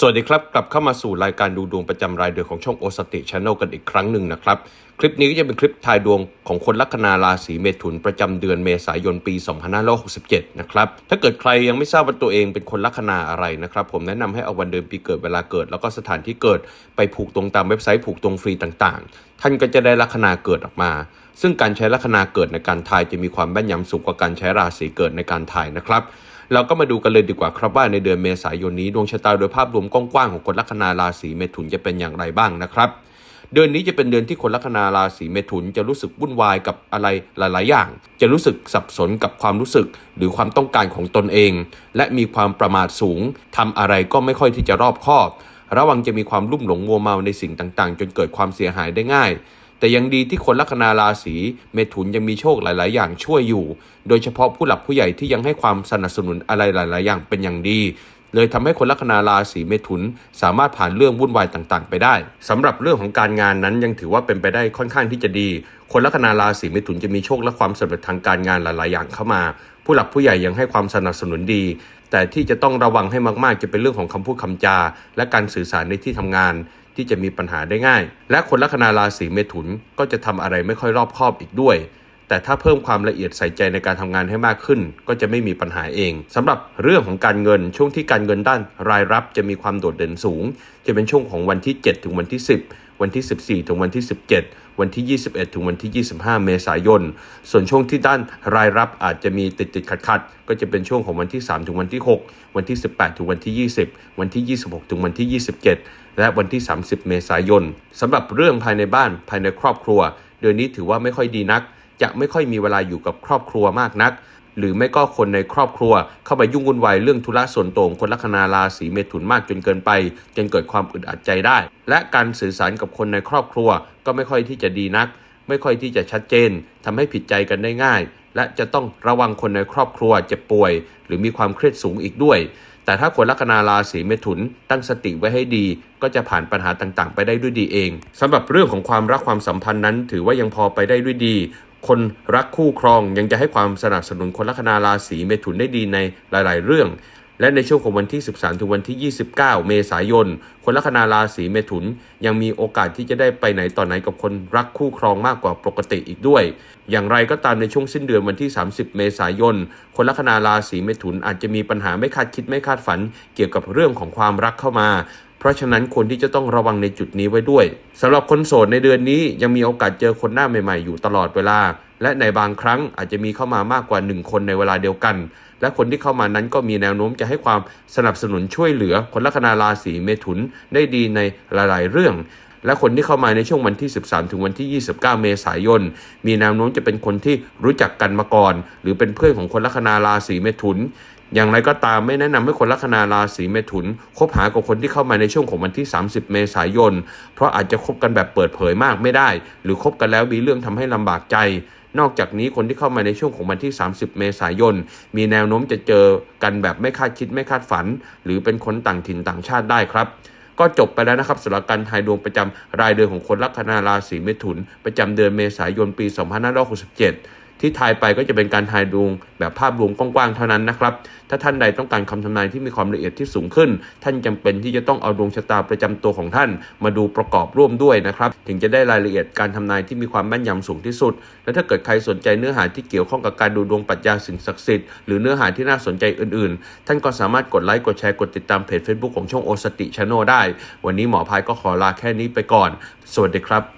สวัสดีครับ กลับเข้ามาสู่รายการดูดวงประจำรายเดือนของช่องโอสติช n แนลกันอีกครั้งหนึ่งนะครับ คลิปนี้ก็จะเป็นคลิปทายดวงของคนลัคนาราศีเมถุนประจำเดือนเมษายนปี 2567 นะครับ ถ้าเกิดใครยังไม่ทราบว่าตัวเองเป็นคนลัคนาอะไรนะครับ ผมแนะนำให้เอาวันเดือนปีเกิดเวลาเกิด แล้วก็สถานที่เกิดไปผูกตรงตามเว็บไซต์ผูกตรงฟรีต่างๆ ท่านก็จะได้ลัคนาเกิดออกมา ซึ่งการใช้ลัคนาเกิดในการทายจะมีความแม่นยำสูงกว่าการใช้ราศีเกิดในการทายนะครับ เราก็มาดูกันเลยดีกว่าครับว่าในเดือนเมษายนนี้ดวงชะตาโดยภาพรวมกว้างๆของคนลัคนาราศีเมถุนจะเป็นอย่างไรบ้างนะครับเดือนนี้จะเป็นเดือนที่คนลัคนาราศีเมถุนจะรู้สึกวุ่นวายกับอะไรหลาย ๆ อย่าง จะรู้สึกสับสนกับความรู้สึกหรือความต้องการของตนเอง และมีความประมาทสูงทำอะไรก็ไม่ค่อยที่จะรอบคอบ ระวังจะมีความลุ่มหลงมัวเมาในสิ่งต่าง ๆ จนเกิดความเสียหายได้ง่าย แต่ยังดีที่คนลัคนาราศีเมถุนยังมีโชคหลาย ๆ อย่างช่วยอยู่ โดยเฉพาะผู้หลักผู้ใหญ่ที่ยังให้ความสนับสนุนอะไรหลาย ๆ อย่างเป็นอย่างดีเลยทำให้คนลัคนาราศีเมถุน สามารถผ่านเรื่องวุ่นวายต่างๆ ไปได้สำหรับเรื่องของการงานนั้นยังถือว่าเป็นไปได้ค่อนข้างที่จะดี คนลัคนาราศีเมถุนจะมีโชคและความสำเร็จทางการงานหลายๆ อย่างเข้ามา ผู้หลักผู้ใหญ่ยังให้ความสนับสนุนดี แต่ที่จะต้องระวังให้มากๆ จะเป็นเรื่องของคำพูดคำจา และการสื่อสารในที่ทำงาน ที่จะมีปัญหาได้ง่าย และคนลัคนาราศีเมถุนก็จะทำอะไรไม่ค่อยรอบคอบอีกด้วย แต่ถ้าเพิ่มความละเอียดใส่ใจในการทำงานให้มากขึ้น ก็จะไม่มีปัญหาเองสำหรับเรื่องของการเงินช่วงที่การเงินด้านรายรับจะมีความโดดเด่นสูง จะเป็นช่วงของวันที่ 7 ถึงวันที่ 10 วันที่ 14 ถึงวันที่ 17 วันที่ 21 ถึงวันที่ 25 เมษายน ส่วนช่วงที่ด้านรายรับอาจจะมีติดติดขัดขัดก็จะเป็นช่วงของวันที่ 3 ถึงวันที่ 6 วันที่ 18 ถึงวันที่ 20 วันที่ 26 ถึงวันที่ 27 และวันที่ 30 เมษายนสำหรับเรื่องภายในบ้านภายในครอบครัว เดือนนี้ถือว่าไม่ค่อยดีนัก จะไม่ค่อยมีเวลาอยู่กับครอบครัวมากนัก หรือไม่ก็คนในครอบครัว เข้าไปยุ่งวุ่นวายเรื่องธุระส่วนตัวของคนลัคนาราศีเมถุนมากจนเกินไป จนเกิดความอึดอัดใจได้ และการสื่อสารกับคนในครอบครัว ก็ไม่ค่อยที่จะดีนัก ไม่ค่อยที่จะชัดเจนทำให้ผิดใจกันได้ง่าย และจะต้องระวังคนในครอบครัวเจ็บป่วย หรือมีความเครียดสูงอีกด้วยแต่ถ้าคนลัคนาราศีเมถุนตั้งสติไว้ให้ดี ก็จะผ่านปัญหาต่างๆ ไปได้ด้วยดีเองสำหรับเรื่องของความรักความสัมพันธ์นั้น ถือว่ายังพอไปได้ด้วยดี คนรักคู่ครองยังจะให้ความสนับสนุนคนลัคนาราศีเมถุนได้ดีในหลาย ๆ เรื่อง และในช่วงของวันที่ 13 ถึงวันที่ 29 เมษายน คนลัคนาราศีเมถุน ยังมีโอกาสที่จะได้ไปไหนต่อไหนกับคนรักคู่ครองมากกว่าปกติอีกด้วย อย่างไรก็ตามในช่วงสิ้นเดือนวันที่ 30 เมษายน คนลัคนาราศีเมถุนอาจจะมีปัญหาไม่คาดคิดไม่คาดฝัน เกี่ยวกับเรื่องของความรักเข้ามา เพราะฉะนั้นคนที่จะต้องระวังในจุดนี้ไว้ด้วยสำหรับคนโสดในเดือนนี้ยังมีโอกาสเจอคนหน้าใหม่ๆ อยู่ตลอดเวลา และในบางครั้งอาจจะมีเข้ามามากกว่า 1 คนในเวลาเดียวกัน และคนที่เข้ามานั้นก็มีแนวโน้มจะให้ความสนับสนุนช่วยเหลือ คนลัคนาราศีเมถุนได้ดีในหลายๆเรื่องและคนที่เข้ามาในช่วงวันที่ 13 ถึงวันที่ 29 เมษายน มีแนวโน้มจะเป็นคนที่รู้จักกันมาก่อน หรือเป็นเพื่อนของคนลัคนาราศีเมถุน อย่างไรก็ตามไม่แนะนำให้คนลัคนาราศีเมถุน คบหากับคนที่เข้ามาในช่วงของวันที่ 30 เมษายน เพราะอาจจะคบกันแบบเปิดเผยมากไม่ได้ หรือคบกันแล้วมีเรื่องทำให้ลำบากใจ นอกจากนี้คนที่เข้ามาในช่วงของวันที่ 30 เมษายน มีแนวโน้มจะเจอกันแบบไม่คาดคิดไม่คาดฝัน หรือเป็นคนต่างถิ่นต่างชาติได้ครับ ก็จบไปแล้วนะครับสำหรับการทายดวงประจำรายเดือนของคนลัคนาราศีเมถุน ประจำเดือนเมษายนปี 2567 ที่ทายไปก็จะเป็นการทายดวงแบบภาพรวมกว้างๆเท่านั้นนะครับ ถ้าท่านใดต้องการคำทำนายที่มีความละเอียดที่สูงขึ้น ท่านจำเป็นที่จะต้องเอาดวงชะตาประจำตัวของท่าน มาดูประกอบร่วมด้วยนะครับ ถึงจะได้รายละเอียดการทำนายที่มีความแม่นยำสูงที่สุด และถ้าเกิดใครสนใจเนื้อหาที่เกี่ยวข้องกับการดูดวงปรัชญาสิ่งศักดิ์สิทธิ์หรือเนื้อหาที่น่าสนใจอื่นๆ ท่านก็สามารถกดไลค์กดแชร์กดติดตามเพจ Facebook ของช่องโอสติชาแนได้ วันนี้หมอพายก็ขอลาแค่นี้ไปก่อน สวัสดีครับ